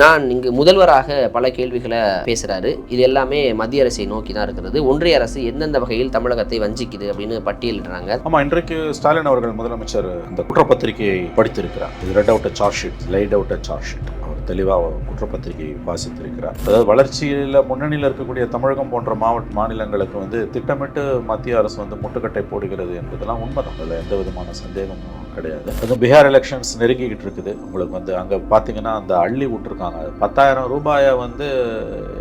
நான் இங்கு முதல்வராக பல கேள்விகளை பேசுகிறாரு இது எல்லாமே மத்திய அரசை நோக்கி தான் இருக்கிறது. ஒன்றிய அரசு எந்தெந்த வகையில் தமிழகத்தை வஞ்சிக்குது அப்படின்னு பட்டியலிடுறாங்க. ஆமா இன்றைக்கு ஸ்டாலின் அவர்கள் முதலமைச்சர் இந்த குற்றப்பத்திரிகையை படித்திருக்கிறார். இது read out charge sheet light out charge sheet அவர் தெளிவாக குற்றப்பத்திரிகையை வாசித்திருக்கிறார். அதாவது வளர்ச்சியில் முன்னணியில் இருக்கக்கூடிய தமிழகம் போன்ற மாவட்ட மாநிலங்களுக்கு வந்து திட்டமிட்டு மத்திய அரசு வந்து முட்டுக்கட்டை போடுகிறது என்பதெல்லாம் உண்மைதான். அதில் எந்த விதமான சந்தேகமும் கிடையாது. அது பீகார் எலெக்ஷன்ஸ் நெருங்கிக்கிட்டு இருக்குது. உங்களுக்கு வந்து அங்கே பார்த்தீங்கன்னா அந்த அள்ளி விட்டுருக்காங்க. பத்தாயிரம் ரூபாயை வந்து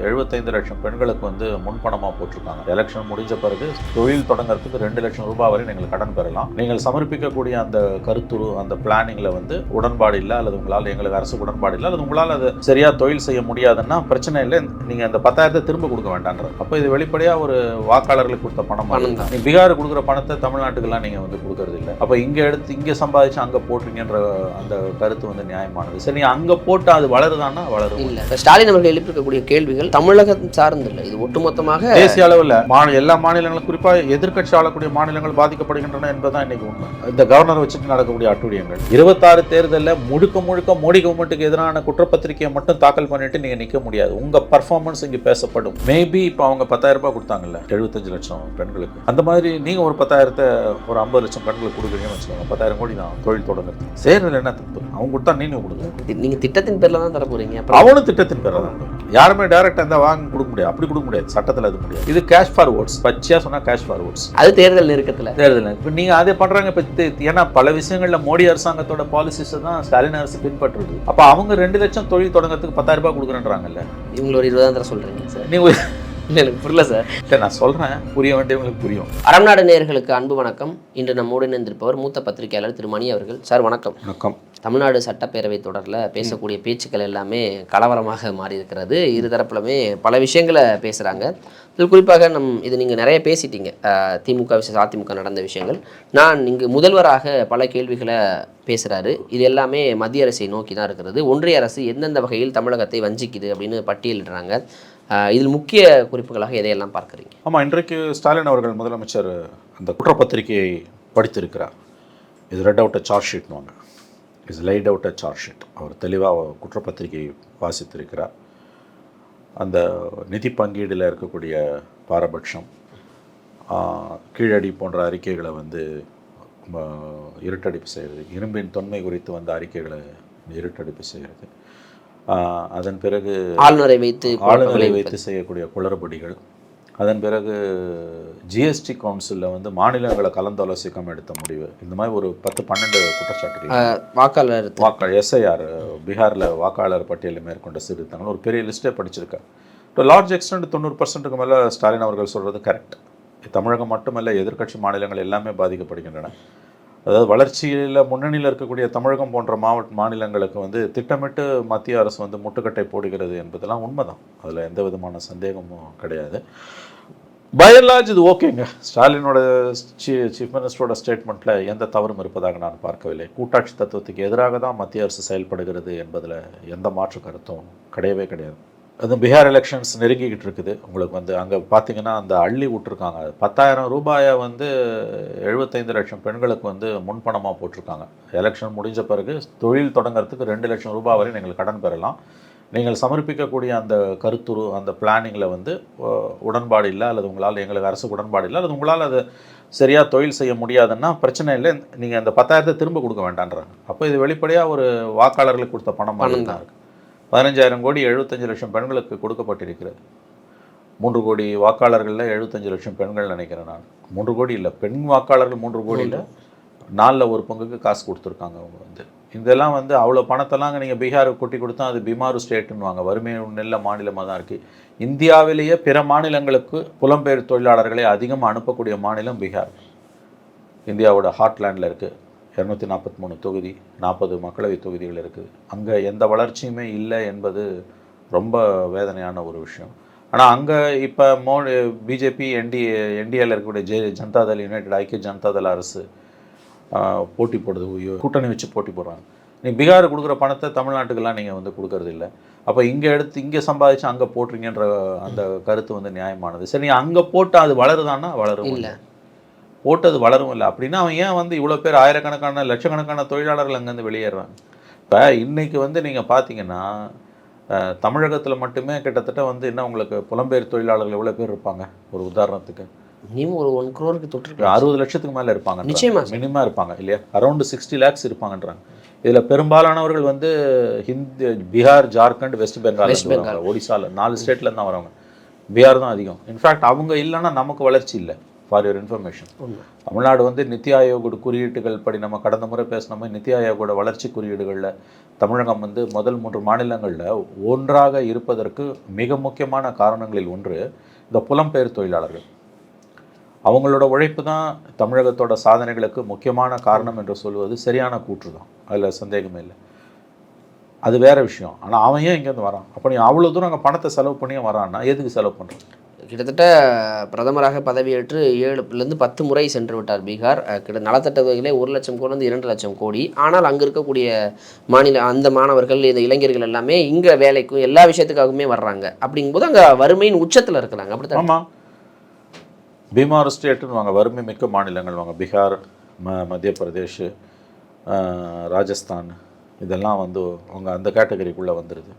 எழுபத்தைந்து லட்சம் பெண்களுக்கு வந்து முன்பணமாக போட்டிருக்காங்க. எலெக்ஷன் முடிஞ்ச பிறகு தொழில் தொடங்குறதுக்கு ரெண்டு லட்சம் ரூபாய் வரை நீங்கள் கடன் பெறலாம். நீங்கள் சமர்ப்பிக்கக்கூடிய அந்த கருத்துரு அந்த பிளானிங்கில் வந்து உடன்பாடு இல்லை அல்லது உங்களால் எங்களுக்கு அரசு உடன்பாடு இல்லை அல்லது உங்களால் அது சரியாக தொழில் செய்ய முடியாதுன்னா பிரச்சனை இல்லை நீங்கள் அந்த பத்தாயிரத்தை திரும்ப கொடுக்க வேண்டான்ற அப்போ இது வெளிப்படையாக ஒரு வாக்காளர்களுக்கு கொடுத்த பணம்? பீகார் கொடுக்குற பணத்தை தமிழ்நாட்டுக்கெல்லாம் நீங்கள் வந்து கொடுக்கறது இல்லை. அப்போ இங்கே எடுத்து இங்கே சம்பாதிச்சு அங்கே போட்டுறீங்கன்ற அந்த கருத்து வந்து நியாயமானது. சரி நீ அங்கே போட்டு அது வளருதான்னா வளரும். இல்ல இப்ப ஸ்டாலின் அவர்கள் எழுப்பியிருக்கக்கூடிய கேள்விகள் தமிழகம் சார்ந்து இல்லை இது ஒட்டுமொத்தமாக தேசிய அளவில் மாநில எல்லா மாநிலங்களும் குறிப்பாக எதிர்க்கட்சி ஆளக்கூடிய மாநிலங்கள் பாதிக்கப்படுகின்றன என்பதுதான் இன்னைக்கு உண்மை. இந்த கவர்னர் வச்சுட்டு நடக்கக்கூடிய அட்டுழியங்கள். இருபத்தாறு தேர்தலில் முழுக்க முழுக்க மோடி கவர்மெண்ட்டுக்கு எதிரான குற்றப்பத்திரிக்கையை மட்டும் தாக்கல் பண்ணிட்டு நீங்க நிக்க முடியாது. உங்க பர்ஃபார்மன்ஸ் இங்க பேசப்படும். மேபி இப்போ அவங்க பத்தாயிரம் ரூபாய் கொடுத்தாங்கல்ல எழுபத்தஞ்சு லட்சம் பெண்களுக்கு. அந்த மாதிரி நீங்க ஒரு பத்தாயிரத்தை ஒரு ஐம்பது லட்சம் பெண்களுக்கு கொடுக்குறீங்கன்னு வச்சுக்கோங்க. பத்தாயிரம் கோடி தான் தொழில் தொடங்குறது சேர்றதுல என்ன தப்பு? அவங்க கொடுத்தா நீங்க கொடுங்க நீங்க திட்டத்தின் பேர்ல தான் தர போறீங்க. அப்புறம் அவனும் திட்டத்தின் பேர் தான் யாருமே டைரக்டா இருந்தா வாங்க கொடுக்க முடியாது. அப்படி கொடுக்க முடியாது. சட்டத்துல அது முடியாது. இது கேஷ் ஃபார்வர்ட்ஸ் பச்சையா சொன்னா கேஷ் ஃபார்வர்ட்ஸ் அது தேர்தல் நெருக்கத்துல. தேர்தல் இப்போ நீங்க அதே பண்றாங்க. இப்போ ஏன்னா பல விஷயங்கள்ல மோடி அரசாங்கத்தோட பாலிசிஸை தான் ஸ்டாலின் அரசு பின்பற்றுது. அப்ப அவங்க ரெண்டு லட்சம் தொழில் தொடங்கறதுக்கு பத்தாயிரம் ரூபாய் கொடுக்குறேன்றாங்கல்ல. இவங்க ஒரு இருபதாம் தர சொல்றீங்க சார். நீங்க இல்ல எனக்கு புரியல சார். இல்லை நான் சொல்றேன். புரிய வேண்டியவங்களுக்கு புரியும். அறம்நாடு நேயர்களுக்கு அன்பு வணக்கம். இன்று நம்மோடு இணைந்திருப்பவர் மூத்த பத்திரிகையாளர் திரு மணி அவர்கள். சார் வணக்கம். வணக்கம். தமிழ்நாடு சட்டப்பேரவை தொடரில் பேசக்கூடிய பேச்சுக்கள் எல்லாமே கலவரமாக மாறி இருக்கிறது இரு தரப்புலுமே பல விஷயங்களை பேசுகிறாங்க இதில் குறிப்பாக நம் இது நீங்கள் நிறைய பேசிட்டீங்க. திமுக விஷயம் அதிமுக நடந்த விஷயங்கள். நான் இங்கு முதல்வராக பல கேள்விகளை பேசுகிறாரு இது எல்லாமே மத்திய அரசை நோக்கி தான் இருக்கிறது. ஒன்றிய அரசு எந்தெந்த வகையில் தமிழகத்தை வஞ்சிக்குது அப்படின்னு பட்டியலிடுறாங்க. இதில் முக்கிய குறிப்புகளாக எதையெல்லாம் பார்க்குறீங்க? ஆமாம் இன்றைக்கு ஸ்டாலின் அவர்கள் முதலமைச்சர் அந்த குற்றப்பத்திரிகையை படித்திருக்கிறார். இது read out a charge ஷீட்னுவாங்க is light out charge sheet அவர் தெளிவாக குற்றப்பத்திரிகையை வாசித்திருக்கிறார். அந்த நிதி பங்கீடில் இருக்கக்கூடிய பாரபட்சம் கீழடி போன்ற அறிக்கைகளை வந்து இருட்டடிப்பு செய்கிறது. இரும்பின் தொன்மை குறித்து வந்த அறிக்கைகளை இருட்டடிப்பு செய்கிறது. அதன் பிறகு ஆளுநரை வைத்து ஆளுநரை வைத்து செய்யக்கூடிய குளறுபடிகள் அதன் பிறகு ஜிஎஸ்டி கவுன்சிலில் வந்து மாநிலங்களை கலந்தாலோசிக்காமல் எடுத்த முடிவு. இந்த மாதிரி ஒரு பத்து பன்னெண்டு குற்றச்சாட்டுகள். வாக்காளர் வாக்காளர் எஸ்ஐஆர் பீகாரில் வாக்காளர் பட்டியலில் மேற்கொண்ட சீர்திருத்தங்கள் ஒரு பெரிய லிஸ்ட்டே படிச்சிருக்கேன் டு லார்ஜ் எக்ஸ்டென்ட் தொண்ணூறு பர்சன்ட்டுக்கு மேலே ஸ்டாலின் அவர்கள் சொல்கிறது கரெக்ட் தமிழகம் மட்டுமல்ல எதிர்க்கட்சி மாநிலங்கள் எல்லாமே பாதிக்கப்படுகின்றன. அதாவது வளர்ச்சியில் முன்னணியில் இருக்கக்கூடிய தமிழகம் போன்ற மாவட்ட மாநிலங்களுக்கு வந்து திட்டமிட்டு மத்திய அரசு வந்து முட்டுக்கட்டை போடுகிறது என்பதெல்லாம் உண்மைதான். அதில் எந்த விதமான சந்தேகமும் கிடையாது. பயர்லாஜ் இது ஓகேங்க. ஸ்டாலினோட சீஃப் மினிஸ்டரோட ஸ்டேட்மெண்ட்டில் எந்த தவறும் இருப்பதாக நான் பார்க்கவில்லை. கூட்டாட்சி தத்துவத்துக்கு எதிராக தான் மத்திய அரசு செயல்படுகிறது என்பதில் எந்த மாற்று கருத்தும் கிடையவே கிடையாது. அது பீகார் எலெக்ஷன்ஸ் நெருங்கிக்கிட்டு இருக்குது. உங்களுக்கு வந்து அங்கே பார்த்தீங்கன்னா அந்த அள்ளி விட்டுருக்காங்க. பத்தாயிரம் ரூபாயை வந்து எழுபத்தைந்து லட்சம் பெண்களுக்கு வந்து முன்பணமாக போட்டிருக்காங்க. எலெக்ஷன் முடிஞ்ச பிறகு தொழில் தொடங்குறதுக்கு ரெண்டு லட்சம் ரூபாய் வரை நீங்கள் கடன் பெறலாம். நீங்கள் சமர்ப்பிக்கக்கூடிய அந்த கருத்துரு அந்த பிளானிங்கில் வந்து உடன்பாடு இல்லை அல்லது உங்களால் எங்களுக்கு அரசு உடன்பாடு இல்லை அல்லது உங்களால் அது சரியாக தொழில் செய்ய முடியாதுன்னா பிரச்சனை இல்லை நீங்கள் அந்த பத்தாயிரத்தை திரும்ப கொடுக்க வேண்டான்றாங்க. அப்போ இது வெளிப்படையாக ஒரு வாக்காளர்களுக்கு கொடுத்த பணம் தான் இருக்கு. பதினஞ்சாயிரம் கோடி எழுபத்தஞ்சு லட்சம் பெண்களுக்கு கொடுக்கப்பட்டிருக்கிறது. மூன்று கோடி வாக்காளர்களில் எழுபத்தஞ்சு லட்சம் பெண்கள் நினைக்கிறேன் நான். மூன்று கோடி இல்லை பெண் வாக்காளர்கள் மூன்று கோடியில் நாலில் ஒரு பங்குக்கு காசு கொடுத்துருக்காங்க அவங்க வந்து. இதெல்லாம் வந்து அவ்வளோ பணத்தெல்லாம் நீங்கள் பீகாருக்கு கொட்டி கொடுத்தா அது பீமாரு ஸ்டேட்டுன்னுவாங்க. வறுமை நெல்ல மாநிலமாக தான் இருக்குது இந்தியாவிலேயே பிற மாநிலங்களுக்கு புலம்பெயர் தொழிலாளர்களை அதிகமாக அனுப்பக்கூடிய மாநிலம் பீகார். இந்தியாவோட ஹாட்லேண்டில் இருக்குது இரநூத்தி நாற்பத்தி மூணு தொகுதி நாற்பது மக்களவை தொகுதிகள் இருக்குது அங்கே எந்த வளர்ச்சியுமே இல்லை என்பது ரொம்ப வேதனையான ஒரு விஷயம். ஆனால் அங்கே இப்போ மோ பிஜேபி என்டிஏ என்டிஏல இருக்கக்கூடிய ஜெ ஜனதாதள் யுனைடெட் ஐக்கிய ஜனதாதள் அரசு போட்டி போடுது ஐயோ, கூட்டணி வச்சு போட்டி போடுறாங்க. நீ பீகார் கொடுக்குற பணத்தை தமிழ்நாட்டுக்கெல்லாம் நீங்கள் வந்து கொடுக்கறது இல்லை. அப்போ இங்கே எடுத்து இங்கே சம்பாதிச்சு அங்கே போட்டுறீங்கன்ற அந்த கருத்து வந்து நியாயமானது. சரி நீ அங்கே போட்டு அது வளருதான்னா? வளரும். இல்லை. போட்டது வளரும் இல்லை. அப்படின்னா அவன் ஏன் வந்து இவ்வளோ பேர் ஆயிரக்கணக்கான லட்சக்கணக்கான தொழிலாளர்கள் அங்கேருந்து வெளியேறாங்க இப்போ இன்னைக்கு வந்து நீங்கள் பார்த்தீங்கன்னா தமிழகத்தில் மட்டுமே கிட்டத்தட்ட வந்து என்ன உங்களுக்கு புலம்பெயர் தொழிலாளர்கள் எவ்வளோ பேர் இருப்பாங்க? ஒரு உதாரணத்துக்கு. மினிமம் ஒரு ஒன் க்ரோருக்கு தொட்டிருக்கலாம் அறுபது லட்சத்துக்கு மேலே இருப்பாங்க நிச்சயமா மினிமம் இருப்பாங்க இல்லையா? அரௌண்ட் சிக்ஸ்டி லேக்ஸ் இருப்பாங்கன்றாங்க. இதில் பெரும்பாலானவர்கள் வந்து ஹிந்தி பீகார் ஜார்க்கண்ட் வெஸ்ட் பெங்கால். ஒடிசால நாலு ஸ்டேட்ல தான் வரவங்க. பீகார் தான் அதிகம். இன்ஃபேக்ட் அவங்க இல்லைன்னா நமக்கு வளர்ச்சி இல்லை. ஃபார் யுவர் இன்ஃபர்மேஷன் தமிழ்நாடு வந்து நித்தி ஆயோகோட குறியீட்டுகள் படி நம்ம கடந்த முறை பேசின மாதிரி நித்தி ஆயோகோட வளர்ச்சி குறியீடுகளில் தமிழகம் வந்து முதல் மூன்று மாநிலங்களில் ஒன்றாக இருப்பதற்கு மிக முக்கியமான காரணங்களில் ஒன்று இந்த புலம்பெயர் தொழிலாளர்கள். அவங்களோட உழைப்பு தான் தமிழகத்தோட சாதனைகளுக்கு முக்கியமான காரணம் என்று சொல்வது சரியான கூற்று தான். அதில் சந்தேகமே இல்லை. அது வேற விஷயம். ஆனால் அவன் ஏன் இங்கேருந்து வரான்? அப்போ நீ அவ்வளோ தூரம் அங்கே பணத்தை செலவு பண்ணியே வரான்னா எதுக்கு செலவு பண்ணுறான் கிட்டத்தட்ட பிரதமராக பதவியேற்று ஏழுலேருந்து பத்து முறை சென்று விட்டார் பீகார். கிட்ட நலத்திட்ட உதவிகளே ஒரு லட்சம் கோடிலேருந்து இரண்டு லட்சம் கோடி. ஆனால் அங்கே இருக்கக்கூடிய மாநில அந்த மாணவர்கள் இந்த இளைஞர்கள் எல்லாமே இங்கே வேலைக்கும் எல்லா விஷயத்துக்காகவுமே வர்றாங்க. அப்படிங்கும்போது அங்கே வறுமையின் உச்சத்தில் இருக்கிறாங்க. அப்படித்தான்? ஆமாம் பீமார் ஸ்டேட்டுன்னு வாங்க வறுமை மிக்க மாநிலங்கள் வாங்க. பீகார் ம மத்திய பிரதேஷ் ராஜஸ்தான் இதெல்லாம் வந்து அவங்க அந்த கேட்டகரிக்குள்ளே வந்துடுது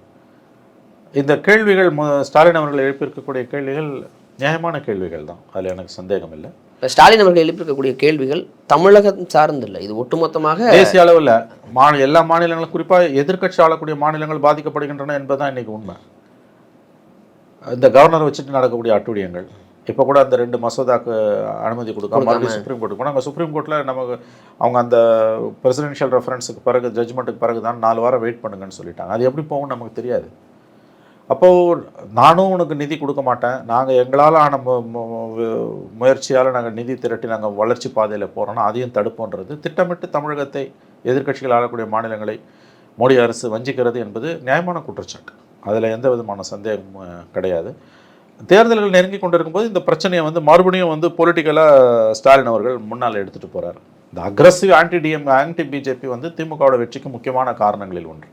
இந்த கேள்விகள் ஸ்டாலின் அவர்கள் எழுப்பியிருக்கக்கூடிய கேள்விகள் நியாயமான கேள்விகள் தான். அதில் எனக்கு சந்தேகம் இல்லை இப்போ ஸ்டாலின் அவர்கள் எழுப்பியிருக்கக்கூடிய கேள்விகள் தமிழகம் சார்ந்தில்லை. இது ஒட்டுமொத்தமாக தேசிய அளவில் மாநில எல்லா மாநிலங்களும் குறிப்பாக எதிர்க்கட்சி ஆளக்கூடிய மாநிலங்கள் பாதிக்கப்படுகின்றன என்பதுதான் இன்னைக்கு உண்மை. இந்த கவர்னரை வச்சுட்டு நடக்கக்கூடிய அட்டுழியங்கள். இப்போ கூட அந்த ரெண்டு மசோதாக்கு அனுமதி கொடுக்காம மறுபடியும் சுப்ரீம் கோர்ட்டுக்கு போனால் அங்கே சுப்ரீம் கோர்ட்டில் நமக்கு அவங்க அந்த பிரசிடென்ஷியல் ரெஃபரன்ஸுக்கு பிறகு ஜட்ஜ்மெண்ட்டுக்கு பிறகு தான் நாலு வாரம் வெயிட் பண்ணுங்கன்னு சொல்லிட்டாங்க. அது எப்படி போகும்னு நமக்கு தெரியாது. அப்போது நானும் உனக்கு நிதி கொடுக்க மாட்டேன். நாங்கள் எங்களால் ஆன மு- முயற்சியால் நாங்கள் நிதி திரட்டி நாங்கள் வளர்ச்சி பாதையில் போகிறோன்னா அதையும் தடுப்போன்றது திட்டமிட்டு தமிழகத்தை எதிர்க்கட்சிகள் ஆளக்கூடிய மாநிலங்களை மோடி அரசு வஞ்சிக்கிறது என்பது நியாயமான குற்றச்சாட்டு. அதில் எந்த விதமான சந்தேகமும் கிடையாது. தேர்தல்கள் நெருங்கி கொண்டிருக்கும்போது இந்த பிரச்சனையை வந்து மறுபடியும் வந்து பொலிட்டிக்கலாக ஸ்டாலின் அவர்கள் முன்னால் எடுத்துகிட்டு போகிறார் இந்த aggressive anti DM anti BJP வந்து திமுகவோட வெற்றிக்கு முக்கியமான காரணங்களில் ஒன்று.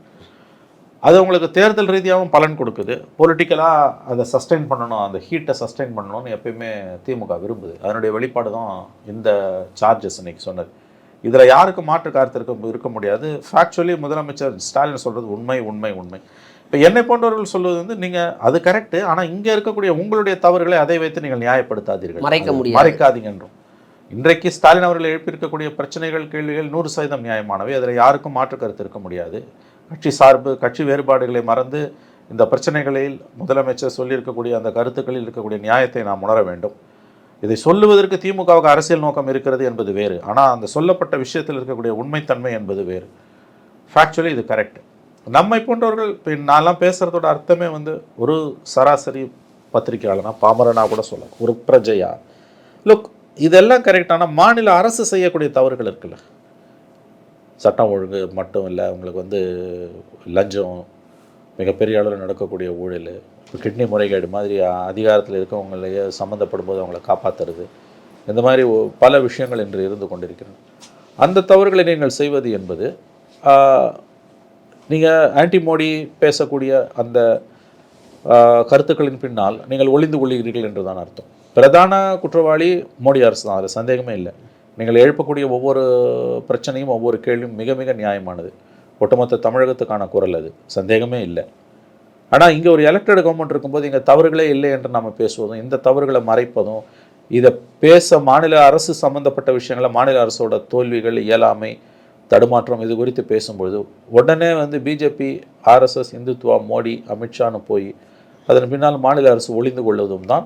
அது உங்களுக்கு தேர்தல் ரீதியாகவும் பலன் கொடுக்குது. பொலிட்டிக்கலாக அதை சஸ்டெயின் பண்ணணும் அந்த ஹீட்டை சஸ்டெயின் பண்ணணும்னு எப்பயுமே திமுக விரும்புது. அதனுடைய வெளிப்பாடு தான் இந்த சார்ஜஸ் இன்னைக்கு சொன்னது. இதில் யாருக்கு மாற்று கருத்து இருக்க இருக்க முடியாது. ஃபேக்சுவலி முதலமைச்சர் ஸ்டாலின் சொல்கிறது உண்மை உண்மை உண்மை. இப்போ என்னை போன்றவர்கள் சொல்வது வந்து நீங்கள் அது கரெக்டு ஆனால் இங்கே இருக்கக்கூடிய உங்களுடைய தவறுகளை அதை வைத்து நீங்கள் நியாயப்படுத்தாதீர்கள். மறைக்க அது முடியாது. மறைக்காதீங்கன்றும். இன்றைக்கு ஸ்டாலின் அவர்கள் எழுப்பியிருக்கக்கூடிய பிரச்சனைகள் கேள்விகள் நூறு சதவீதம் நியாயமானவை. அதில் யாருக்கும் மாற்று கருத்து இருக்க முடியாது. கட்சி சார்பு கட்சி வேறுபாடுகளை மறந்து இந்த பிரச்சனைகளில் முதலமைச்சர் சொல்லியிருக்கக்கூடிய அந்த கருத்துக்களில் இருக்கக்கூடிய நியாயத்தை நாம் உணர வேண்டும். இதை சொல்லுவதற்கு திமுகவுக்கு அரசியல் நோக்கம் இருக்கிறது என்பது வேறு. ஆனால் அந்த சொல்லப்பட்ட விஷயத்தில் இருக்கக்கூடிய உண்மைத்தன்மை என்பது வேறு. ஃபேக்சுவலி இது கரெக்ட் நம்மை போன்றவர்கள் இப்போ நான்லாம் பேசுகிறதோட அர்த்தமே வந்து ஒரு சராசரி பத்திரிகையாளனா பாமரனா கூட சொல்லலாம். ஒரு பிரஜையா. லுக் இதெல்லாம் கரெக்டான மாநில அரசு செய்யக்கூடிய தவறுகள் இருக்குல்ல. சட்டம் ஒழுங்கு மட்டும் இல்லை அவங்களுக்கு வந்து லஞ்சம் மிகப்பெரிய அளவில் நடக்கக்கூடிய ஊழல் இப்போ கிட்னி முறைகேடு மாதிரி அதிகாரத்தில் இருக்கவங்களையே சம்மந்தப்படும் போது அவங்கள காப்பாற்றுறது இந்த மாதிரி பல விஷயங்கள் இன்று இருந்து கொண்டிருக்கிறது. அந்த தவறுகளை நீங்கள் செய்வது என்பது நீங்கள் ஆன்டி மோடி பேசக்கூடிய அந்த கருத்துக்களின் பின்னால் நீங்கள் ஒளிந்து கொள்கிறீர்கள் என்று தான் அர்த்தம். பிரதான குற்றவாளி மோடி அரசு தான் அதில் சந்தேகமே இல்லை. நீங்கள் எழுப்பக்கூடிய ஒவ்வொரு பிரச்சனையும் ஒவ்வொரு கேள்வியும் மிக மிக நியாயமானது. ஒட்டுமொத்த தமிழகத்துக்கான குரல் அது. சந்தேகமே இல்லை. ஆனால் இங்கே ஒரு எலெக்டட் கவர்மெண்ட் இருக்கும்போது இங்கே தவறுகளே இல்லை என்று நம்ம பேசுவதும் இந்த தவறுகளை மறைப்பதும் இதை பேச மாநில அரசு சம்பந்தப்பட்ட விஷயங்களை மாநில அரசோட தோல்விகள் இயலாமை தடுமாற்றம் இது குறித்து பேசும்பொழுது உடனே வந்து பிஜேபி ஆர்எஸ்எஸ் இந்துத்துவா மோடி அமித்ஷான்னு போய் அதன் பின்னால் மாநில அரசு ஒளிந்து கொள்வதும் தான்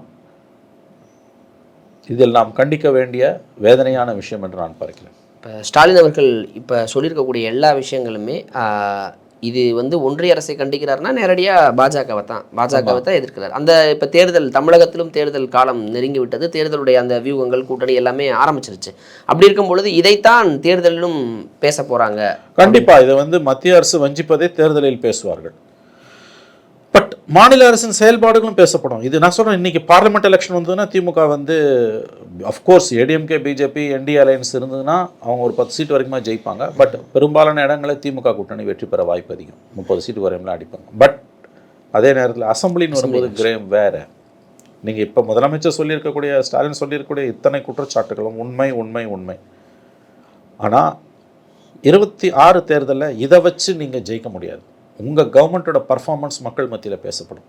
இதில் நாம் கண்டிக்க வேண்டிய வேதனையான விஷயம் என்று நான் பார்க்கிறேன். இப்போ ஸ்டாலின் அவர்கள் இப்போ சொல்லியிருக்கக்கூடிய எல்லா விஷயங்களுமே இது வந்து ஒன்றிய அரசை கண்டிக்கிறாருன்னா நேரடியாக பாஜகவை தான் பாஜகவை தான் எதிர்க்கிறார். அந்த இப்போ தேர்தல் தமிழகத்திலும் தேர்தல் காலம் நெருங்கி விட்டது தேர்தலுடைய அந்த வியூகங்கள் கூட்டணி எல்லாமே ஆரம்பிச்சிருச்சு. அப்படி இருக்கும் பொழுது இதைத்தான் தேர்தலிலும் பேச போகிறாங்க கண்டிப்பா இதை வந்து மத்திய அரசு வஞ்சிப்பதை தேர்தலில் பேசுவார்கள். பட் மாநில அரசின் செயல்பாடுகளும் பேசப்படும். இது நான் சொல்றேன் இன்னைக்கு பார்லிமெண்ட் எலெக்ஷன் வந்ததுன்னா திமுக வந்து of course ADMK BJP NDA alliance இருந்ததுன்னா அவங்க ஒரு பத்து சீட் வரைக்குமா ஜெயிப்பாங்க. பட் பெரும்பாலான இடங்களில் திமுக கூட்டணி வெற்றி பெற வாய்ப்பு அதிகம். முப்பது சீட்டு வரையும்லாம் அடிப்பாங்க. பட் அதே நேரத்தில் அசம்பிளின்னு வரும்போது கிரேம் வேற. நீங்கள் இப்போ முதலமைச்சர் சொல்லியிருக்கக்கூடிய ஸ்டாலின் சொல்லியிருக்கக்கூடிய இத்தனை குற்றச்சாட்டுகளும் உண்மை உண்மை உண்மை. ஆனால் இருபத்தி ஆறு தேர்தலில் இதை வச்சு நீங்கள் ஜெயிக்க முடியாது. உங்கள் கவர்மெண்ட்டோட பர்ஃபார்மன்ஸ் மக்கள் மத்தியில் பேசப்படும்.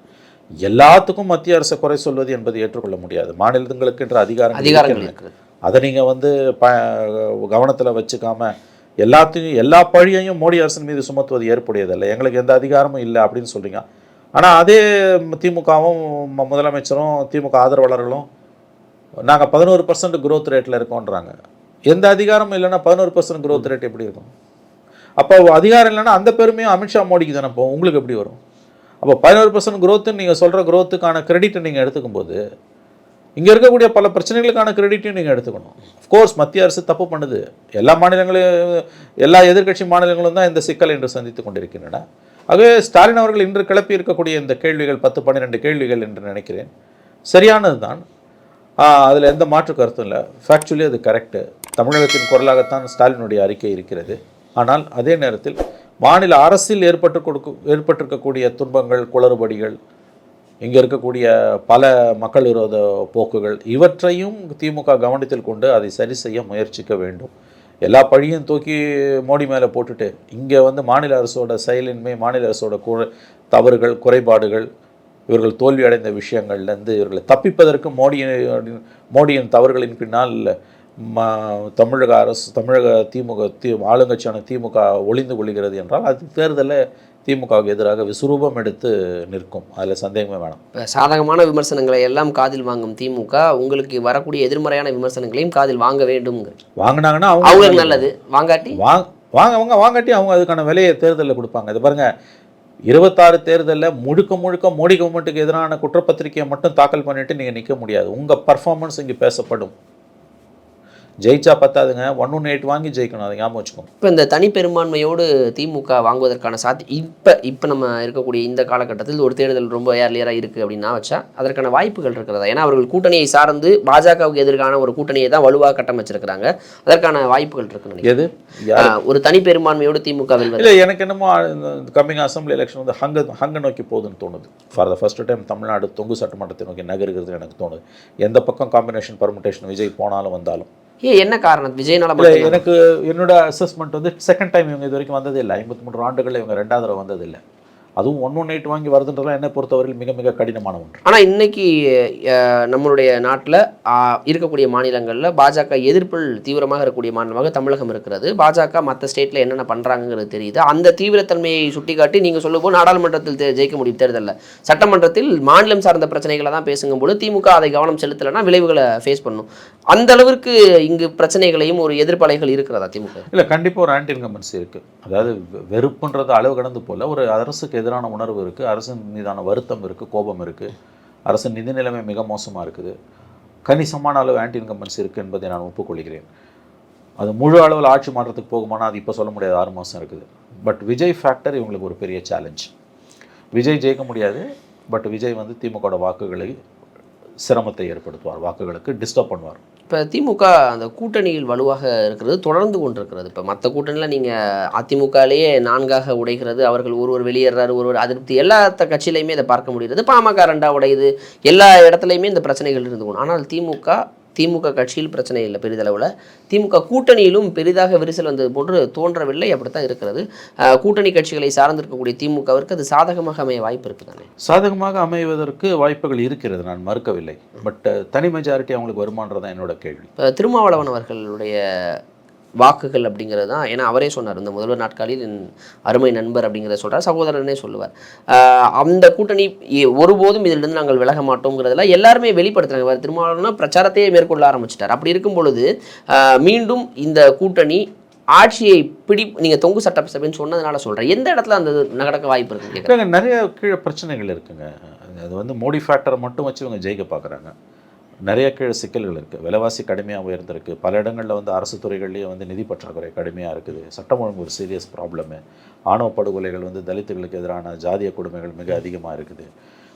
எல்லாத்துக்கும் மத்திய அரசை குறை சொல்வது என்பது ஏற்றுக்கொள்ள முடியாது. மாநிலங்களுக்கு என்ற அதிகாரம் அதிகாரங்கள் அதை நீங்கள் வந்து ப கவனத்தில் வச்சுக்காம எல்லாத்தையும் எல்லா பழியையும் மோடி அரசின் மீது சுமத்துவது ஏற்புடையதல்ல. எங்களுக்கு எந்த அதிகாரமும் இல்லை அப்படின்னு சொல்றீங்க. ஆனால் அதே திமுகவும் முதலமைச்சரும் திமுக ஆதரவாளர்களும் நாங்கள் பதினோரு பர்சன்ட் growth ரேட்டில் இருக்கோன்றாங்க. எந்த அதிகாரமும் இல்லைன்னா பதினோரு பர்சன்ட் growth ரேட் எப்படி இருக்கும்? அப்போ அதிகாரம் இல்லைன்னா அந்த பெருமையும் அமித்ஷா மோடிக்கு தானே போகும். உங்களுக்கு எப்படி வரும்? அப்போ பதினோரு பர்சன்ட் க்ரோத்துன்னு நீங்கள் சொல்கிற க்ரோத்துக்கான கிரெடிட்டை நீங்கள் எடுத்துக்கும் போது இங்கே இருக்கக்கூடிய பல பிரச்சனைகளுக்கான கிரெடிட்டையும் நீங்கள் எடுத்துக்கணும். கோர்ஸ் மத்திய அரசு தப்பு பண்ணுது. எல்லா மாநிலங்களையும் எல்லா எதிர்க்கட்சி மாநிலங்களும் தான் இந்த சிக்கலை இன்று சந்தித்து கொண்டிருக்கின்றன. ஆகவே ஸ்டாலின் அவர்கள் இன்று கிளப்பி இருக்கக்கூடிய இந்த கேள்விகள் பத்து பன்னிரெண்டு கேள்விகள் என்று நினைக்கிறேன். சரியானது தான். அதில் எந்த மாற்று கருத்தும் இல்லை. ஃபேக்சுவலி அது கரெக்டு தமிழகத்தின் குரலாகத்தான் ஸ்டாலினுடைய அறிக்கை இருக்கிறது. ஆனால் அதே நேரத்தில் மாநில அரசில் ஏற்பட்டு கொடுக்க ஏற்பட்டிருக்கக்கூடிய துன்பங்கள் குளறுபடிகள் இங்கே இருக்கக்கூடிய பல மக்கள் விரோத போக்குகள் இவற்றையும் திமுக கவனத்தில் கொண்டு அதை சரி செய்ய முயற்சிக்க வேண்டும். எல்லா பழியும் தூக்கி மோடி மேலே போட்டுட்டு இங்கே வந்து மாநில அரசோட செயலின்மை மாநில அரசோட கு தவறுகள் குறைபாடுகள் இவர்கள் தோல்வி அடைந்த விஷயங்கள்லேருந்து இவர்களை தப்பிப்பதற்கு மோடியின் மோடியின் தவறுகளின் பின்னால் ம தமிழக அரசு தமிழக திமுக தி ஆளுங்கட்சியான திமுக ஒளிந்து கொள்கிறது என்றால் அது தேர்தலில் திமுகவுக்கு எதிராக விஸ்வரூபம் எடுத்து நிற்கும். அதில் சந்தேகமே வேணாம். சாதகமான விமர்சனங்களை எல்லாம் காதில் வாங்கும் திமுக உங்களுக்கு வரக்கூடிய எதிர்மறையான விமர்சனங்களையும் காதில் வாங்க வேண்டும்ங்க வாங்கினாங்கன்னா அவங்களுக்கு அவங்க நல்லது. வாங்காட்டி? வாங்க வாங்க அவங்க வாங்காட்டி அவங்க அதுக்கான விலையை தேர்தலில் கொடுப்பாங்க. இது பாருங்க இருபத்தாறு தேர்தலில் முழுக்க முழுக்க மோடி கவர்மெண்ட்டுக்கு எதிரான குற்றப்பத்திரிக்கையை மட்டும் தாக்கல் பண்ணிட்டு நீங்கள் நிற்க முடியாது. உங்கள் பர்ஃபார்மன்ஸ் இங்கே பேசப்படும். ஜெயிச்சா பத்தாதுங்க. ஒன் ஒன் எயிட் வாங்கி ஜெயிக்கணும். அதை ஞாபகம் வச்சுக்கோங்க. இப்போ இந்த தனிப்பெரும்பான்மையோடு திமுக வாங்குவதற்கான சாத்தி இப்போ இப்போ நம்ம இருக்கக்கூடிய இந்த காலகட்டத்தில் ஒரு தேர்தல் ரொம்ப ஏர்லியராக இருக்குது அப்படின்னா வச்சா அதற்கான வாய்ப்புகள் இருக்கிறதா? ஏன்னா அவர்கள் கூட்டணியை சார்ந்து பாஜகவுக்கு எதிரான ஒரு கூட்டணியை தான் வலுவாக கட்டமைச்சிருக்கிறாங்க. அதற்கான வாய்ப்புகள் இருக்குன்னு எது? ஒரு தனிப்பெரும்பான்மையோடு திமுக இல்லை எனக்கு என்னமோ கம்மிங் அசம்பிளி எலெக்ஷன் வந்து ஹங்க ஹங்க நோக்கி போகுதுன்னு தோணுது. For the first time Tamil Nadu தொங்கு சட்டமன்றத்தை நோக்கி நகருகிறது எனக்கு தோணுது. எந்த பக்கம் காம்பினேஷன் பர்முடேஷன் விஜய் போனாலும் வந்தாலும். ஏன் என்ன காரணம்? விஜய்னால எனக்கு என்னோட அசஸ்மெண்ட் வந்து செகண்ட் டைம் இவங்க இது வரைக்கும் வந்ததே இல்லை. ஐம்பத்தி மூன்று ஆண்டுகளில் இவங்க ரெண்டாவது தடவை வந்ததில்லை அதுவும் ஒன் ஒன் எயிட் வாங்கி வருதுன்றதுலாம் என்னை பொறுத்தவரையில் மிக மிக கடினமான ஒன்று. ஆனால் இன்னைக்கு நம்மளுடைய நாட்டில் இருக்கக்கூடிய மாநிலங்களில் பாஜக எதிர்ப்பில் தீவிரமாக இருக்கக்கூடிய மாநிலமாக தமிழகம் இருக்கிறது. பாஜக மற்ற ஸ்டேட்டில் என்னென்ன பண்ணுறாங்கிறது தெரியுது. அந்த தீவிரத்தன்மையை சுட்டிக்காட்டி நீங்கள் சொல்லும்போது நாடாளுமன்றத்தில் ஜெயிக்க முடியும் தேர்தலில். சட்டமன்றத்தில் மாநிலம் சார்ந்த பிரச்சனைகளை தான் பேசுங்கும்போது திமுக அதை கவனம் செலுத்தலைன்னா விளைவுகளை ஃபேஸ் பண்ணும். அந்த அளவிற்கு இங்கு பிரச்சனைகளையும் ஒரு எதிர்ப்பலைகள் இருக்கிறதா திமுக? இல்லை கண்டிப்பாக ஒரு ஆன்டி இன்கம்பன்சி இருக்குது அதாவது வெறுப்புன்றது அளவு கடந்து போல ஒரு அரசுக்கு எதிரான உணர்வு இருக்குது அரசின் மீதான வருத்தம் இருக்குது கோபம் இருக்குது அரசின் நிதி நிலைமை மிக மோசமாக இருக்குது. கணிசமான அளவு ஆன்டி இன்கம்பன்சி இருக்குது என்பதை நான் ஒப்புக்கொள்கிறேன். அது முழு அளவில் ஆட்சி மாற்றத்துக்கு போகுமானா அது இப்போ சொல்ல முடியாது ஆறு மாதம் இருக்குது. பட் விஜய் ஃபேக்டர் இவங்களுக்கு ஒரு பெரிய சேலஞ்ச் விஜய் ஜெயிக்க முடியாது பட் விஜய் வந்து திமுகவோட வாக்குகளை சிரமத்தை ஏற்படுத்துவார் வாக்குகளுக்கு டிஸ்டர்ப் பண்ணுவார். இப்போ திமுக அந்த கூட்டணியில் வலுவாக இருக்கிறது தொடர்ந்து கொண்டிருக்கிறது. இப்போ மற்ற கூட்டணியில் நீங்கள் அதிமுகலேயே நான்காக உடைகிறது அவர்கள் ஒருவர் வெளியேறாரு ஒருவர் அதிருப்தி எல்லா கட்சியிலையுமே இதை பார்க்க முடிகிறது. பாமக ரெண்டா உடையுது எல்லா இடத்துலையுமே இந்த பிரச்சனைகள் இருந்து கொண்டு. ஆனால் திமுக திமுக கட்சியில் பிரச்சனை இல்லை பெரிதளவில். திமுக கூட்டணியிலும் பெரிதாக விரிசல் வந்தது போன்று தோன்றவில்லை. அப்படித்தான் இருக்கிறது. கூட்டணி கட்சிகளை சார்ந்திருக்கக்கூடிய திமுகவிற்கு அது சாதகமாக அமைய வாய்ப்பு இருக்குது தானே சாதகமாக அமைவதற்கு வாய்ப்புகள் இருக்கிறது. நான் மறுக்கவில்லை. பட் தனி மெஜாரிட்டி அவங்களுக்கு வருமானது தான் என்னோட கேள்வி. திருமாவளவன் அவர்களுடைய வாக்குகள் அப்படிங்கிறது தான். ஏன்னா அவரே சொன்னார் இந்த முதல்வர் நாட்காலில் என் அருமை நண்பர் அப்படிங்கிறத சொல்கிறார் சகோதரனே சொல்லுவார். அந்த கூட்டணி ஒருபோதும் இதிலிருந்து நாங்கள் விலக மாட்டோங்கிறதுல எல்லாருமே வெளிப்படுத்துகிறாங்க இவர் திருமாவளவனா பிரச்சாரத்தையே மேற்கொள்ள ஆரம்பிச்சிட்டார். அப்படி இருக்கும் பொழுது மீண்டும் இந்த கூட்டணி ஆட்சியை பிடி நீங்கள் தொங்கு சட்டசபைன்னு சொன்னதுனால சொல்கிறேன் எந்த இடத்துல அந்த நடக்க வாய்ப்பு இருக்குங்க நிறைய கீழே பிரச்சனைகள் இருக்குங்க. அது வந்து மோடி ஃபேக்டரை மட்டும் வச்சு இவங்க ஜெயிக்க பார்க்குறாங்க. நிறைய கீழே சிக்கல்கள் இருக்குது விலைவாசி கடுமையாக உயர்ந்திருக்கு. பல இடங்களில் வந்து அரசு துறைகள்லேயே வந்து நிதி பற்றாக்குறை கடுமையாக இருக்குது. சட்டம் ஒழுங்கு ஒரு சீரியஸ் ப்ராப்ளமு ஆணவ படுகொலைகள் வந்து தலித்துகளுக்கு எதிரான ஜாதிய கொடுமைகள் மிக அதிகமாக இருக்குது.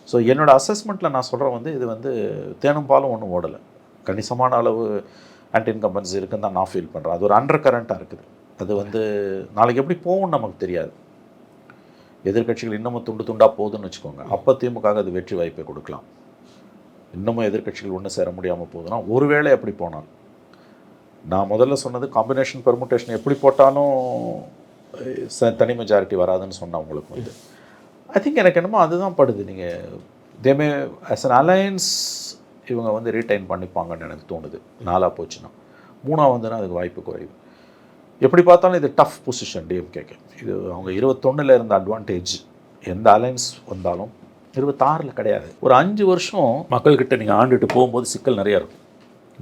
ஸோ என்னோடய அசஸ்மெண்ட்டில் நான் சொல்கிறேன் வந்து இது வந்து தேனும் பாலும் ஒன்றும் ஓடலை. கணிசமான அளவு ஆன்டி இன்கம்பன்சி இருக்குன்னு தான் நான் ஃபீல் பண்ணுறேன் அது ஒரு அண்டர் கரண்ட்டாக இருக்குது. அது வந்து நாளைக்கு எப்படி போகும்னு நமக்கு தெரியாது. எதிர்க்கட்சிகள் இன்னமும் துண்டு துண்டாக போகுதுன்னு வச்சுக்கோங்க. அப்போ திமுக அது வெற்றி வாய்ப்பை கொடுக்கலாம். இன்னமும் எதிர்க்கட்சிகள் ஒன்று சேர முடியாமல் போகுதுன்னா ஒருவேளை எப்படி போனால் நான் முதல்ல சொன்னது காம்பினேஷன் பெர்முட்டேஷன் எப்படி போட்டாலும் ச- தனி மெஜாரிட்டி வராதுன்னு சொன்னவங்களுக்கு வந்து. ஐ திங்க் எனக்கு என்னமோ அதுதான் படுது. நீங்கள் தேமே ஆஸ் அன் அலையன்ஸ் இவங்க வந்து ரீடைன் பண்ணிப்பாங்கன்னு எனக்கு தோணுது. நாலாக போச்சுன்னா. மூணாக வந்துன்னா அதுக்கு வாய்ப்பு குறைவு. எப்படி பார்த்தாலும் இது டஃப் பொசிஷன் டிஎம்கேக்கு இது அவங்க இருபத்தொன்னில் இருந்த அட்வான்டேஜ் எந்த அலைன்ஸ் வந்தாலும் இருபத்தாறில் கிடையாது. ஒரு அஞ்சு வருஷம் மக்கள்கிட்ட நீங்கள் ஆண்டுட்டு போகும்போது சிக்கல் நிறையா இருக்கும்.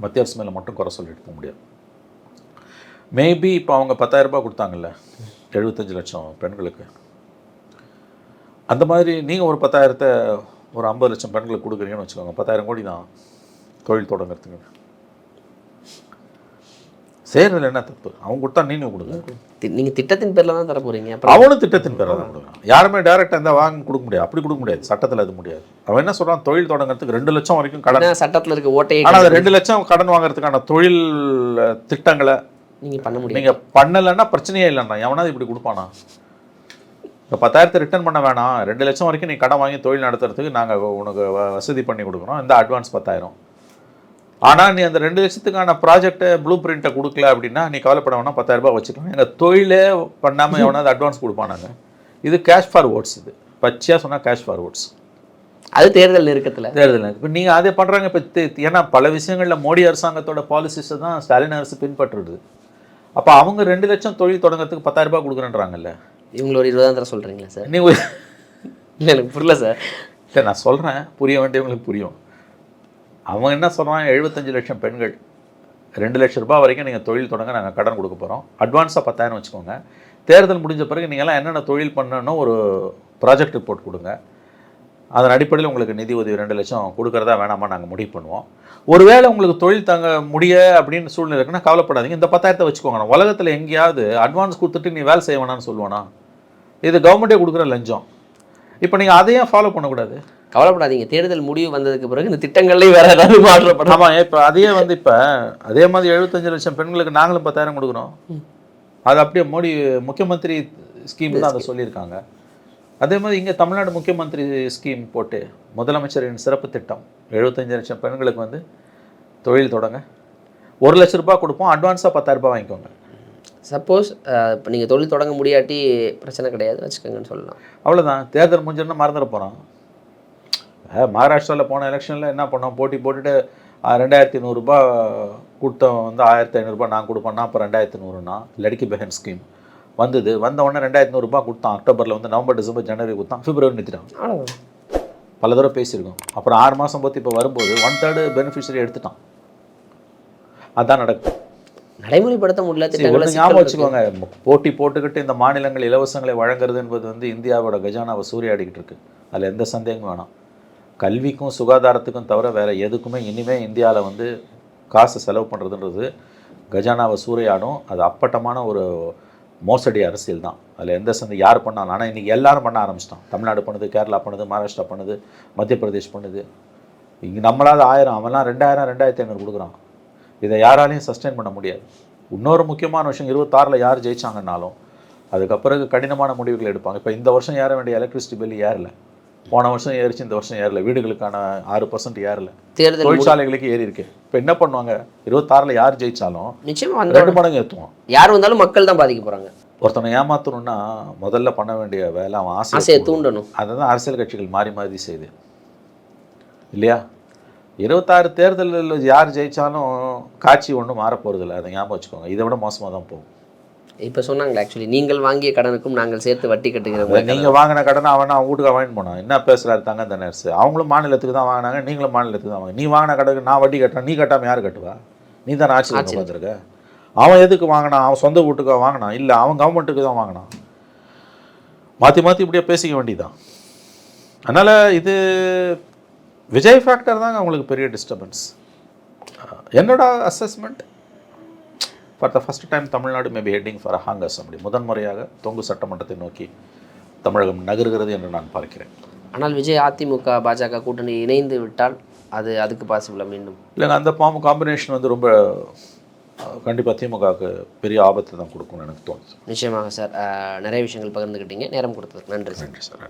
மத்திய அரசு மேலே மட்டும் குறை சொல்லிட்டு போக முடியாது. மேபி இப்போ அவங்க பத்தாயிரரூபா கொடுத்தாங்கல்ல எழுபத்தஞ்சு லட்சம் பெண்களுக்கு. அந்த மாதிரி நீங்கள் ஒரு பத்தாயிரத்தை ஒரு ஐம்பது லட்சம் பெண்களுக்கு கொடுக்குறீங்கன்னு வச்சுக்கோங்க பத்தாயிரம் கோடி தான் தொழில் தொடங்குறதுக்கு. செய்கிறதுல என்ன தப்பு? அவங்க கொடுத்தா நீனும் கொடுங்க. தி- நீங்க திட்டத்தின் பேர்ல தான் தர போறீங்க அப்புறம்? அவனும் திட்டத்தின் பேரில் தான் கொடுக்குறான் யாருமே டேரெக்டாக இருந்தால் வாங்க கொடுக்க முடியாது. அப்படி கொடுக்க முடியாது. சட்டத்தில் அது முடியாது. அவன் என்ன சொல்கிறான் தொழில் தொடங்குறதுக்கு ரெண்டு லட்சம் வரைக்கும் கடன். சட்டத்துல இருக்க ஓட்டையை ஆனால் ரெண்டு லட்சம் கடன் வாங்குறதுக்கான தொழில் திட்டங்களை நீங்க பண்ண முடியும் நீங்கள் பண்ணலைன்னா பிரச்சனையே இல்லைண்ணா. எவனாவது இப்படி கொடுப்பானா? இப்போ பத்தாயிரத்தை ரிட்டர்ன் பண்ண வேணாம். ரெண்டு லட்சம் வரைக்கும் நீ கடன் வாங்கி தொழில் நடத்துறதுக்கு நாங்கள் உனக்கு வசதி பண்ணி கொடுக்குறோம். இந்த அட்வான்ஸ் பத்தாயிரம். ஆனால் நீ அந்த ரெண்டு லட்சத்துக்கான ப்ராஜெக்ட்டை ப்ளூ பிரிண்ட்டை கொடுக்கல அப்படின்னா நீ கவலைப்பட வேணாம் பத்தாயிரம் ரூபாய் வச்சுக்கலாம். எங்கள் தொழிலே பண்ணாமல் எவனாவது அட்வான்ஸ் கொடுப்பானாங்க இது கேஷ் ஃபார்வர்ட்ஸ் இது. பச்சையாக சொன்னால் கேஷ் ஃபார்வர்ட்ஸ் அது தேர்தல் நெருக்கத்துல. தேர்தல் இப்போ நீங்கள் அதே பண்ணுறாங்க இப்போ ஏன்னா பல விஷயங்களில் மோடி அரசாங்கத்தோட பாலிசிஸை தான் ஸ்டாலின் அரசு பின்பற்றுது. அப்போ அவங்க ரெண்டு லட்சம் தொழில் தொடங்குறதுக்கு பத்தாயிரம் ரூபாய் கொடுக்குறேன்றாங்கல்ல. இவங்களை ஒரு இருபதாம் தர சொல்றீங்களா சார்? நீ ஒரு- இல்ல எனக்கு புரியல சார். சரி நான் சொல்கிறேன் புரிய வேண்டியவங்களுக்கு புரியும். அவன் என்ன சொல்கிறான் எழுபத்தஞ்சு லட்சம் பெண்கள். ரெண்டு லட்சம் ரூபாய் வரைக்கும் நீங்கள் தொழில் தொடங்க நாங்கள் கடன் கொடுக்க போகிறோம் அட்வான்ஸாக பத்தாயிரம் வச்சுக்கோங்க. தேர்தல் முடிஞ்ச பிறகு நீங்கள்லாம் என்னென்ன தொழில் பண்ணணும் ஒரு ப்ராஜெக்ட் ரிப்போர்ட் கொடுங்க. அதன் அடிப்படையில் உங்களுக்கு நிதி உதவி ரெண்டு லட்சம் கொடுக்குறதா வேணாமா நாங்கள் முடிவு பண்ணுவோம். ஒருவேளை உங்களுக்கு தொழில் தங்க முடிய அப்படின்னு சூழ்நிலை இருக்குன்னா கவலைப்படாதீங்க. இந்த பத்தாயிரத்தை வச்சுக்கோங்க. உலகத்தில் எங்கேயாவது அட்வான்ஸ் கொடுத்துட்டு நீ வேலை செய்ய வேணான்னு சொல்லுவானா? இது கவர்மெண்ட்டே கொடுக்குற லஞ்சம். இப்போ நீங்கள் அதையும் ஃபாலோ பண்ணக்கூடாது. கவலைப்படாதீங்க. தேர்தல் முடிவு வந்ததுக்கு பிறகு இந்த திட்டங்கள்லயும் வேற ஏதாவது மாற்றப்படும். ஆமாம் இப்போ அதே வந்து இப்போ அதே மாதிரி எழுபத்தஞ்சு லட்சம் பெண்களுக்கு நாங்களும் பத்தாயிரம் கொடுக்குறோம். அது அப்படியே மோடி முக்கியமந்திரி ஸ்கீம் தான் அதை சொல்லியிருக்காங்க. அதே மாதிரி இங்கே தமிழ்நாடு முக்கியமந்திரி ஸ்கீம் போட்டு முதலமைச்சரின் சிறப்பு திட்டம். எழுபத்தஞ்சு லட்சம் பெண்களுக்கு வந்து தொழில் தொடங்க. ஒரு லட்ச ரூபாய் கொடுப்போம் அட்வான்ஸாக பத்தாயிரம் ரூபாய் வாங்கிக்கோங்க. சப்போஸ் இப்போ நீங்கள் தொழில் தொடங்க முடியாட்டி பிரச்சனை கிடையாது வச்சுக்கோங்கன்னு சொல்லலாம். அவ்வளோதான் தேர்தல் முடிஞ்சோன்னா மறந்துட போகிறான் மகாராஷ்டிராவில் போன எலெக்ஷனில் என்ன பண்ணோம்? போட்டி போட்டுட்டு ரெண்டாயிரத்தி நூறுரூபா கொடுத்தோம். வந்து ஆயிரத்தி ஐநூறுரூபா நான் கொடுப்பேன்னா அப்போ ரெண்டாயிரத்தி நூறுனா லடிக்கி பெஹன் ஸ்கீம் வந்தது. வந்த உடனே ரெண்டாயிரத்தி நூறுரூபா கொடுத்தான். அக்டோபரில் வந்து நவம்பர் டிசம்பர் ஜனவரி கொடுத்தான். பிப்ரவரி நிறுத்திட்டான் பல தடவை பேசியிருக்கோம். அப்புறம் ஆறு மாதம் பார்த்து இப்போ வரும்போது ஒன் தேர்டு பெனிஃபிஷரி எடுத்துட்டான். அதான் நடக்கும் நடைமுறைப்படுத்த முடியல திட்டங்களை ஞாபகம். வச்சுக்கோங்க. போட்டி போட்டுக்கிட்டு இந்த மாநிலங்கள் இலவசங்களை வழங்குறது என்பது வந்து இந்தியாவோட கஜானாவை சூறையாடிக்கிட்டு இருக்கு. அதில் எந்த சந்தேகமும் வேணாம். கல்விக்கும் சுகாதாரத்துக்கும் தவிர வேற எதுக்குமே இனிமே இந்தியாவில் வந்து காசு செலவு பண்ணுறதுன்றது கஜானாவை சூறையாடும். அது அப்பட்டமான ஒரு மோசடி அரசியல் தான். அதில் எந்த சந்தை யார் பண்ணாலும் ஆனால் இன்றைக்கி எல்லாரும் பண்ண ஆரம்பிச்சிட்டான் தமிழ்நாடு பண்ணுது கேரளா பண்ணுது மகாராஷ்டிரா பண்ணுது மத்திய பிரதேஷ் பண்ணுது. இங்கே நம்மளால் ஆயிரம் அவன்லாம் ரெண்டாயிரம் ரெண்டாயிரத்தி ஐநூறு கொடுக்குறான். இதை யாராலையும் சஸ்டெயின் பண்ண முடியாது. இன்னொரு முக்கியமான விஷயம் இருபத்தாறில் யார் ஜெயிச்சாங்கன்னாலும் அதுக்கப்புறம் கடினமான முடிவுகள் எடுப்பாங்க. இப்போ இந்த வருஷம் ஏற வேண்டிய எலக்ட்ரிசிட்டி பில் ஏறல. போன வருஷம் ஏறிச்சு இந்த வருஷம் ஏறல. வீடுகளுக்கான ஆறு பர்சன்ட் ஏறல. தேர்தல் தொழிற்சாலைகளுக்கு ஏறி இருக்கு. இப்போ என்ன பண்ணுவாங்க? இருபத்தாறில் யார் ஜெயிச்சாலும் நிச்சயமா வந்த ரெண்டு மடங்கு ஏற்றுவான் யார் வந்தாலும் மக்கள் தான் பாதிக்க போறாங்க. ஒருத்தனை ஏமாத்தணும்னா முதல்ல பண்ண வேண்டிய வேலை அவன் ஆசையை தூண்டணும். அதை தான் அரசியல் கட்சிகள் மாறி மாறி செய்யுது. இல்லையா? இருபத்தாறு தேர்தலில் யார் ஜெயிச்சாலும் காட்சி ஒன்றும் மாற போகிறதில்ல அதை ஞாபகம் வச்சுக்கோங்க. இதை விட மோசமாக தான் போகும். இப்போ சொன்னாங்களே ஆக்சுவலி நீங்கள் வாங்கிய கடனுக்கும் நாங்கள் சேர்த்து வட்டி கட்டுகிற நீங்கள் வாங்கின கடனை அவன் அவன் வீட்டுக்கு வாங்கிட்டு போனான். என்ன பேசுகிறாரு தங்க இந்த நர்ஸ் அவங்களும் மாநிலத்துக்கு தான் வாங்கினாங்க நீங்களும் மாநிலத்துக்கு தான் வாங்க நீ வாங்கின கடைக்கு நான் வட்டி கட்டுறேன் நீ கட்டாமல் யார் கட்டுவா? நீ தான் ஆட்சியில் உட்காந்துருக்க அவன் எதுக்கு வாங்கினான்? அவன் சொந்த வீட்டுக்கு வாங்கினான். இல்லை அவன் கவர்மெண்ட்டுக்கு தான் வாங்கினான். மாற்றி மாற்றி இப்படியே பேசிக்க வேண்டியதுதான். அதனால் இது விஜய் ஃபேக்டர் தாங்க அவங்களுக்கு பெரிய டிஸ்டர்பன்ஸ் என்னோட assessment for the first time Tamil Nadu maybe heading for hung assembly முதன்முறையாக தொங்கு சட்டமன்றத்தை நோக்கி தமிழகம் நகர்கிறது என்று நான் பார்க்கிறேன். ஆனால் விஜய் அதிமுக பாஜக கூட்டணி இணைந்து விட்டால் அது அதுக்கு பாசிபிளா மீண்டும்? இல்லைங்க அந்த பாம்பு காம்பினேஷன் வந்து ரொம்ப கண்டிப்பாக திமுகவுக்கு பெரிய ஆபத்தை தான் கொடுக்கும்னு எனக்கு தோணுது. நிச்சயமாக சார். நிறைய விஷயங்கள் பகிர்ந்துக்கிட்டீங்க நேரம் கொடுத்ததுக்கு நன்றி சார். நன்றி சார்.